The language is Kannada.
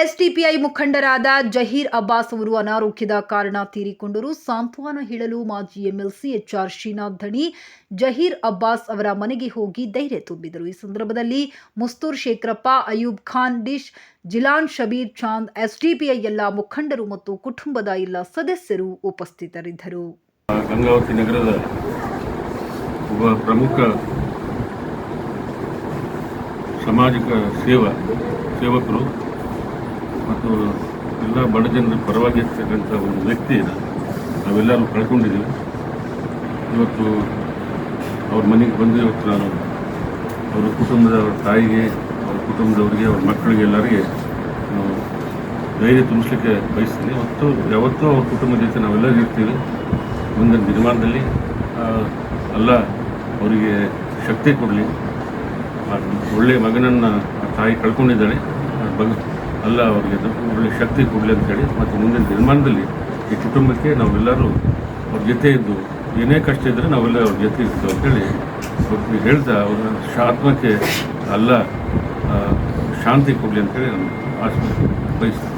ಎಸ್ಡಿಪಿಐ ಮುಖಂಡರಾದ ಜಹೀರ್ ಅಬ್ಬಾಸ್ ಅವರು ಅನಾರೋಗ್ಯದ ಕಾರಣ ತೀರಿಕೊಂಡರು. ಸಾಂತ್ವನ ಹೇಳಲು ಮಾಜಿ ಎಂಎಲ್ಸಿ ಎಚ್ಆರ್ ಶ್ರೀನಾಥ್ ಧಣಿ ಜಹೀರ್ ಅಬ್ಬಾಸ್ ಅವರ ಮನೆಗೆ ಹೋಗಿ ಧೈರ್ಯ ತುಂಬಿದರು. ಈ ಸಂದರ್ಭದಲ್ಲಿ ಮುಸ್ತೂರ್ ಶೇಖರಪ್ಪ ಅಯೂಬ್ ಖಾನ್, ಡಿಶ್ ಜಿಲಾನ್, ಶಬೀರ್ ಚಾಂದ್, ಎಸ್ಡಿಪಿಐ ಎಲ್ಲ ಮುಖಂಡರು ಮತ್ತು ಕುಟುಂಬದ ಎಲ್ಲ ಸದಸ್ಯರು ಉಪಸ್ಥಿತರಿದ್ದರು. ಗಂಗಾವತಿ ನಗರದ ಪ್ರಮುಖ ಸಾಮಾಜಿಕ ಸೇವಾ ಸೇವಕರು ಮತ್ತು ಎಲ್ಲ ಬಡ ಜನರ ಪರವಾಗಿ ಇರ್ತಕ್ಕಂಥ ಒಂದು ವ್ಯಕ್ತಿಯನ್ನು ನಾವೆಲ್ಲರೂ ಕಳ್ಕೊಂಡಿದ್ದೀವಿ. ಇವತ್ತು ಅವ್ರ ಮನೆಗೆ ಬಂದು ಇವತ್ತು ನಾನು ಅವರ ಕುಟುಂಬದ ತಾಯಿಗೆ, ಅವ್ರ ಕುಟುಂಬದವರಿಗೆ, ಅವ್ರ ಮಕ್ಕಳಿಗೆ ಎಲ್ಲರಿಗೆ ಧೈರ್ಯ ತುಂಬಿಸ್ಲಿಕ್ಕೆ ಬಯಸ್ತೀನಿ. ಮತ್ತು ಯಾವತ್ತೂ ಅವ್ರ ಕುಟುಂಬದ ಜೊತೆ ನಾವೆಲ್ಲರೂ ಇರ್ತೀವಿ. ಮುಂದಿನ ದಿನಮಾನದಲ್ಲಿ ಅಲ್ಲ, ಅವರಿಗೆ ಶಕ್ತಿ ಕೊಡಲಿ. ಒಳ್ಳೆಯ ಮಗನನ್ನು ತಾಯಿ ಕಳ್ಕೊಂಡಿದ್ದಾಳೆ. ಆ, ಬಗ ಅಲ್ಲ, ಅವರಿಗೆ ಒಳ್ಳೆ ಶಕ್ತಿ ಕೊಡಲಿ ಅಂತೇಳಿ ಮತ್ತು ಮುಂದಿನ ದಿನಮಾನದಲ್ಲಿ ಈ ಕುಟುಂಬಕ್ಕೆ ನಾವೆಲ್ಲರೂ ಅವ್ರ ಜೊತೆ ಇದ್ದು ಏನೇ ಕಷ್ಟ ಇದ್ದರೆ ನಾವೆಲ್ಲ ಅವ್ರ ಜೊತೆ ಇರ್ತೀವಿ ಅಂತೇಳಿ ಅವ್ರಿಗೆ ಹೇಳ್ತಾ ಅವರ ಆತ್ಮಕ್ಕೆ ಅಲ್ಲ ಶಾಂತಿ ಕೊಡಲಿ ಅಂತೇಳಿ ನಾನು ಆಸೆ ಬಯಸ್ತೀನಿ.